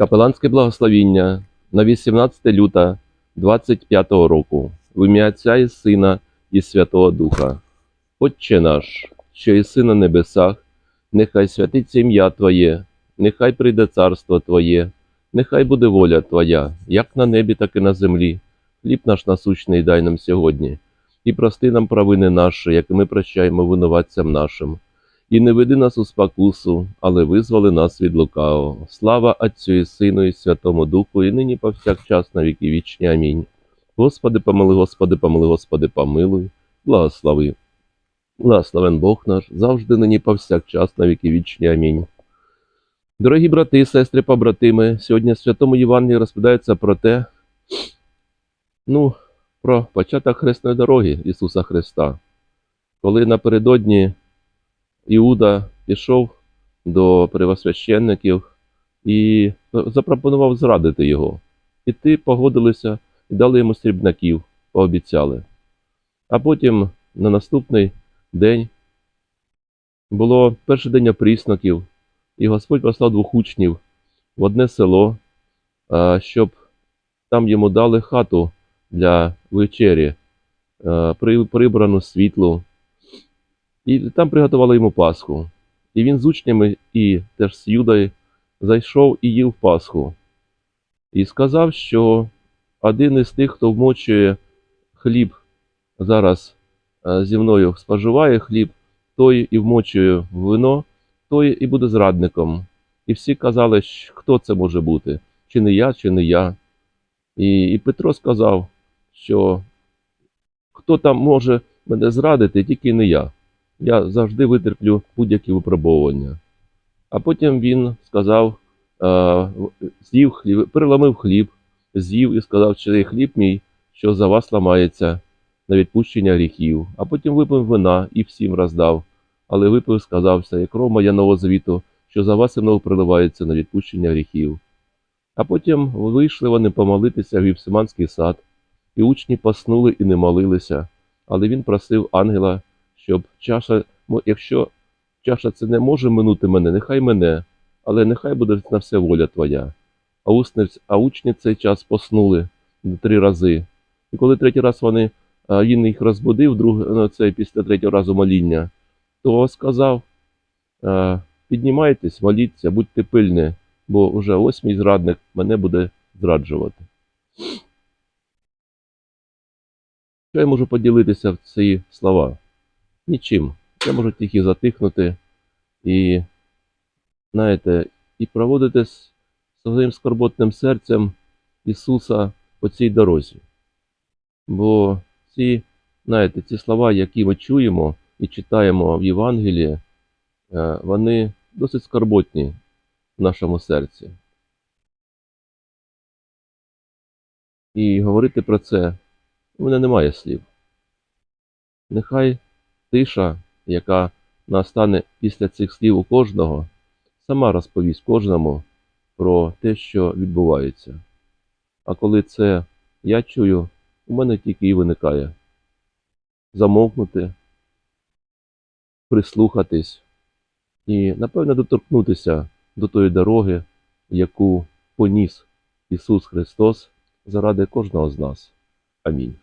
Капеланське благословіння на 18 люта 25 року в ім'я Отця і Сина і Святого Духа. Отче наш, що єси на небесах, нехай святиться ім'я Твоє, нехай прийде царство Твоє, нехай буде воля Твоя, як на небі, так і на землі. Хліб наш насущний дай нам сьогодні, і прости нам провини наші, як і ми прощаємо винуватцям нашим. І не веди нас у спокусу, але визволи нас від лукавого. Слава Отцю і Сину, і Святому Духу, і нині повсякчас на віки вічні. Амінь. Господи, помили, Господи, помили, Господи, помилуй, благослови. Благословен Бог наш, завжди нині повсякчас на віки вічні. Амінь. Дорогі брати, сестри, побратими, сьогодні в Святому Євангелії розповідається про те, ну, про початок хресної дороги Ісуса Христа, коли напередодні Іуда пішов до первосвященників і запропонував зрадити його. І ті погодилися і дали йому срібнаків, пообіцяли. А потім на наступний день було перший день опрісноків, і Господь послав двох учнів в одне село, щоб там йому дали хату для вечері, прибрану світлу, і там приготували йому Пасху. І він з учнями і теж з Юдою зайшов і їв Пасху. І сказав, що один із тих, хто вмочує хліб зараз е, зі мною споживає хліб, той і вмочує вино, той і буде зрадником. І всі казали, хто це може бути, чи не я, чи не я. І, і Петро сказав, що хто там може мене зрадити, тільки не я я завжди витерплю будь-які випробовування. А потім він сказав, е, з'їв хліб, переламив хліб, з'їв і сказав, що цей хліб мій, що за вас ламається на відпущення гріхів. А потім випив вина і всім роздав. Але випив, сказав, це як кров моя завіту, що за вас і мною приливається на відпущення гріхів. А потім вийшли вони помолитися в Євсиманський сад, і учні поснули і не молилися, але він просив ангела, щоб чаша, якщо чаша це не може минути мене, нехай мене, але нехай буде на все воля твоя. А, усни, а учні цей час поснули три рази. І коли третій раз вони, він їх розбудив, друг, ну, це після третього разу моління, то сказав: піднімайтесь, моліться, будьте пильні, бо вже ось зрадник мене буде зраджувати. Що я можу поділитися в ці слова? Нічим. Я можу тільки затихнути і, знаєте, і проводити з своїм скорботним серцем Ісуса по цій дорозі. Бо ці, знаєте, ці слова, які ми чуємо і читаємо в Євангелії, е, вони досить скорботні в нашому серці. І говорити про це у мене немає слів. Нехай тиша, яка настане після цих слів у кожного, сама розповість кожному про те, що відбувається. А коли це я чую, у мене тільки і виникає замовкнути, прислухатись і, напевно, доторкнутися до тої дороги, яку поніс Ісус Христос заради кожного з нас. Амінь.